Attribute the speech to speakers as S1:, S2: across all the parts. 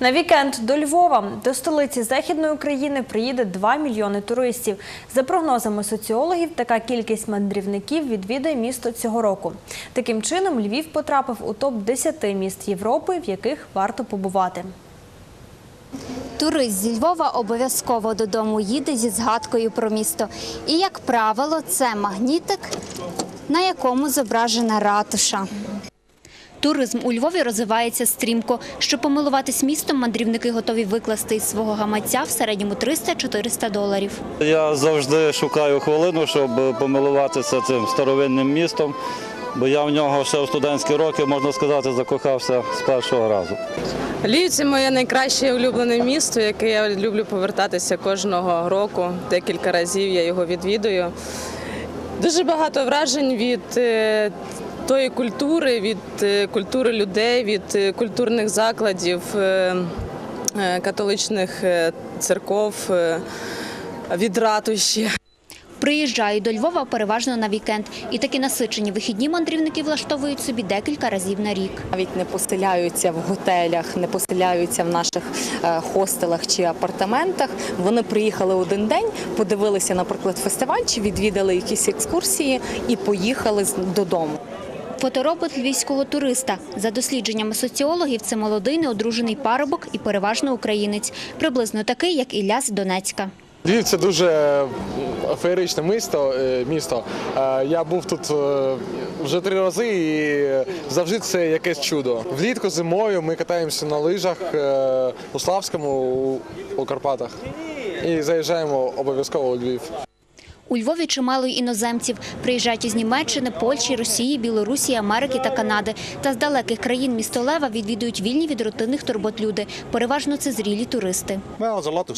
S1: На вікенд до Львова до столиці Західної України приїде 2 мільйони туристів. За прогнозами соціологів, така кількість мандрівників відвідає місто цього року. Таким чином, Львів потрапив у топ 10 міст Європи, в яких варто побувати.
S2: Турист зі Львова обов'язково додому їде зі згадкою про місто. І, як правило, це магнітик, на якому зображена ратуша. Туризм у Львові розвивається стрімко. Щоб помилуватись містом, мандрівники готові викласти із свого гаманця в середньому 300-400 доларів.
S3: Я завжди шукаю хвилину, щоб помилуватися цим старовинним містом, бо я в нього ще в студентські роки, можна сказати, закохався з першого разу.
S4: Львів – це моє найкраще улюблене місто, яке я люблю повертатися кожного року. Декілька разів я його відвідую. Дуже багато вражень від е, тої культури, від е, культури людей, від е, культурних закладів, е, католичних церков, від ратуші.
S2: Приїжджають до Львова переважно на вікенд. І такі насичені вихідні мандрівники влаштовують собі декілька разів на рік.
S5: навіть не поселяються в готелях, не поселяються в наших хостелах чи апартаментах. Вони приїхали один день, подивилися, наприклад, фестиваль чи відвідали якісь екскурсії і поїхали з- додому.
S2: Фоторобот львівського туриста. За дослідженнями соціологів, це молодий неодружений парубок і переважно українець. Приблизно такий, як Ілля з Донецька.
S6: Львів це дуже феєричне місто. е, місто. Е, Я був тут е, вже три рази і завжди це якесь чудо. Влітку зимою ми катаємося на лижах е, у Славському, у Карпатах. І заїжджаємо обов'язково у Львів.
S2: У Львові чимало іноземців. Приїжджають із Німеччини, Польщі, Росії, Білорусі, Америки та Канади. Та з далеких країн місто Лева відвідують вільні від рутинних турбот люди. Переважно це зрілі туристи.
S7: Uh,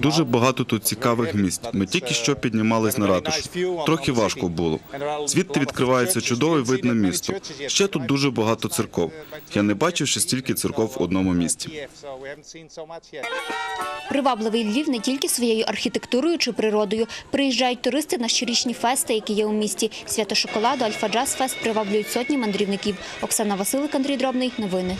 S8: Дуже багато тут цікавих місць. Ми тільки що піднімались на ратушу. Трохи важко було. Звідти відкривається чудовий вид на місто. Ще тут дуже багато церков. Я не бачив ще стільки церков в одному
S7: yet.
S2: Привабливий Львів не тільки архітектурою чи природою. Приїжджають туристи на щорічні фести, які є у місті. Свято шоколаду, Альфа Джаз Фест приваблюють сотні мандрівників. Оксана Василик, Андрій Дробний. Новини.